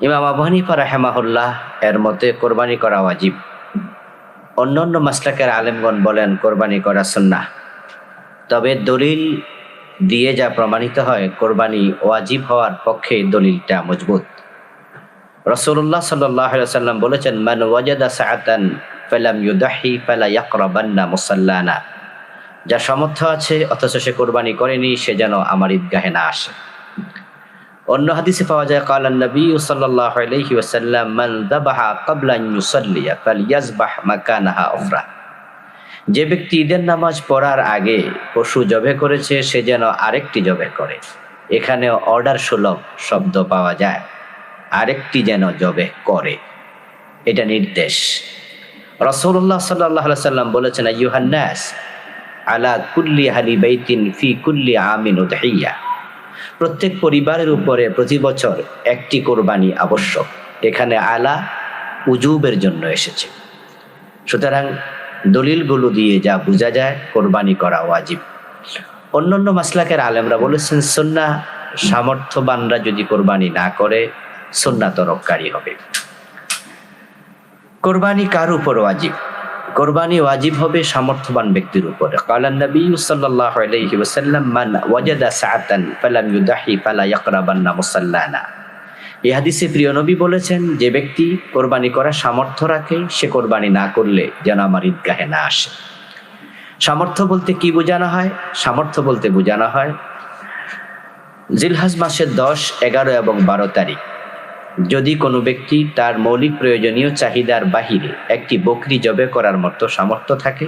ইমাম আবু হানিফা রাহেমাহুল্লাহ এর মতে কোরবানি করা ওয়াজিব। অন্যান্য মাসলাকের আলেমগণ বলেন, কোরবানি করা সুন্নাহ। তবে দলিল দিয়ে যা প্রমাণিত হয়, কোরবানি ওয়াজিব হওয়ার পক্ষে দলিলটা মজবুত। রসুল্লাহ সাল্লাম বলেছেন, মান ওয়াজাদা ইউদাহি মুসাল্লানা। যার সামর্থ্য আছে, অথচ সে কোরবানি করেনি, সে যেন আমার ঈদগাহে না আসে। অন্য হাদিসে পাওয়া যায় কালান নবী সাল্লাল্লাহু আলাইহি ওয়াসাল্লাম, মান যাবাহা ক্বাবলা আন ইউসাল্লিয়া ফালইয়াজবাহ মাকানাহা উখরা যে ব্যক্তি ঈদের নামাজ পড়ার আগে পশু জবে করেছে, সে যেন আরেকটি জবে করে। এখানে অর্ডার সুলভ শব্দ পাওয়া যায়, আরেকটি যেন জবে করে। এটা নির্দেশ। রসুল্লাহ সাল্লাহ সাল্লাম বলেছেন ইউহান্নাস আলা কুল্লি হালি বাইতিন ফি কুল্লি আমিন উদহিয়া। প্রত্যেক পরিবারের উপরে প্রতি বছর একটি কোরবানি আবশ্যক। এখানে আলা উজুবের জন্য এসেছে। সুতরাং দলিলগুলো দিয়ে যা বোঝা যায়, কোরবানি করা ওয়াজিব। অন্যান্য মাসলাকের আলেমরা বলেছেন সন্না সামর্থ্যবানরা যদি কোরবানি না করে সন্না তরফকারী হবে। কোরবানি কার উপর ওয়াজিব? কোরবানি ওয়াজিব হবে সামর্থ্যবান ব্যক্তির উপরে। কালান নবী সাল্লাল্লাহু আলাইহি ওয়াসাল্লাম, মান ওয়াজাদা ফালাম ইউদাহি ফালা ইয়াকরাবান্না মুসাল্লানা। এই হাদিসে প্রিয় নবী বলেছেন, যে ব্যক্তি কোরবানি করার সামর্থ্য রাখে, সে কোরবানি না করলে যেন আমার ঈদগাহে না আসে। সামর্থ্য বলতে কি বোঝানো হয়? সামর্থ্য বলতে বোঝানো হয়, জিলহাজ মাসের দশ, এগারো এবং বারো তারিখ। যদি কোনো ব্যক্তি তার মৌলিক প্রয়োজনীয় চাহিদার বাহিরে একটি বকরি জবে করার মতো সামর্থ্য থাকে,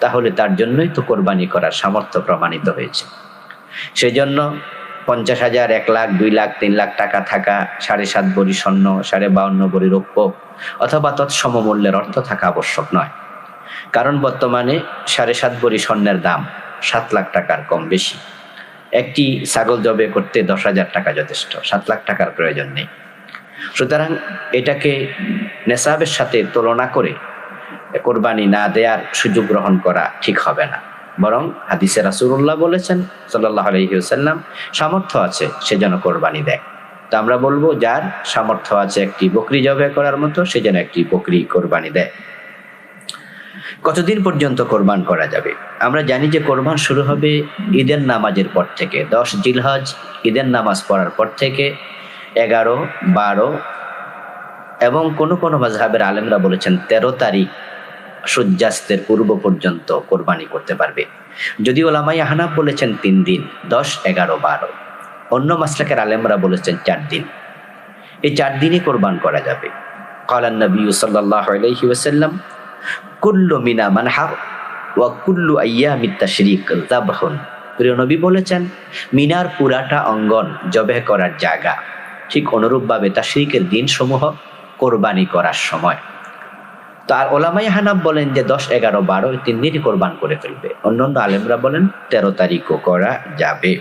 তাহলে তার জন্যই তো কোরবানি করার সামর্থ্য প্রমাণিত হয়েছে। সেজন্য পঞ্চাশ হাজার, এক লাখ, দুই লাখ, তিন লাখ টাকা থাকা, সাড়ে সাত বড়ি স্বর্ণ, সাড়ে বাউন্ন বড়ি রৌপ্য অথবা তৎসম মূল্যের অর্থ থাকা আবশ্যক নয়। কারণ বর্তমানে সাড়ে সাত বড়ি স্বর্ণের দাম সাত লাখ টাকার কম বেশি। একটি ছাগল জবে করতে দশ হাজার টাকা যথেষ্ট, সাত লাখ টাকার প্রয়োজন নেই। সুতরাং এটাকে নেশাবের সাথে তুলনা করে কোরবানি না দেওয়ার সুযোগ গ্রহণ করা ঠিক হবে না। বরং হাদিসে রাসুল্লাহ বলেছেন সাল্লাহ আলহিউসাল্লাম সামর্থ্য আছে সে যেন কোরবানি দেয়। তো আমরা বলব, যার সামর্থ্য আছে একটি বকরি জবে করার মতো, সে যেন একটি বকরি কোরবানি দেয়। কতদিন পর্যন্ত কোরবান করা যাবে? আমরা জানি যে কোরবান শুরু হবে ঈদের নামাজের পর থেকে, দশ জিলহজ ঈদের নামাজ পড়ার পর থেকে এগারো, বারো এবং কোনো কোনো মাঝহাবের আলেমরা বলেছেন তেরো তারিখ সূর্যাস্তের পূর্ব পর্যন্ত কোরবানি করতে পারবে। যদি ওলামাই আহনাব বলেছেন তিন দিন, দশ, এগারো, বারো। অন্য মাসলাকের আলেমরা বলেছেন চার দিন। এই চার দিনই কোরবান করা যাবে। কালান নবী কুল্লু মিনা ওয়া কুল্লু নবী বলেছেন, মিনার পুরাটা অঙ্গন জবে করার জায়গা। ঠিক অনুরূপভাবে দিন সমূহ কোরবানি করার সময়। তো আর ওলামাই হানাব বলেন যে দশ, এগারো, বারো তিন দিনই কোরবান করে ফেলবে। অন্যান্য আলেমরা বলেন তেরো তারিখও করা যাবে।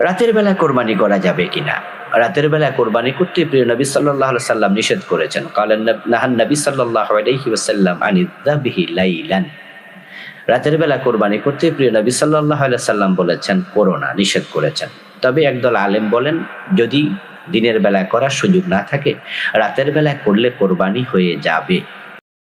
রাতের বেলা কোরবানি করা যাবে কিনা? রাতের বেলা কোরবানি করতে প্রিয় নবী সাল্লাহ সাল্লাম নিষেধ করেছেন। কালেন নাহান নবী সাল্লাহ আলাইহি আনিদ্দাবিহি লাইলান। রাতের বেলা কোরবানি করতে প্রিয় নবী সাল্লাহ সাল্লাম বলেছেন করোনা নিষেধ করেছেন। তবে একদল আলেম বলেন, যদি দিনের বেলায় করার সুযোগ না থাকে, রাতের বেলায় করলে কোরবানি হয়ে যাবে।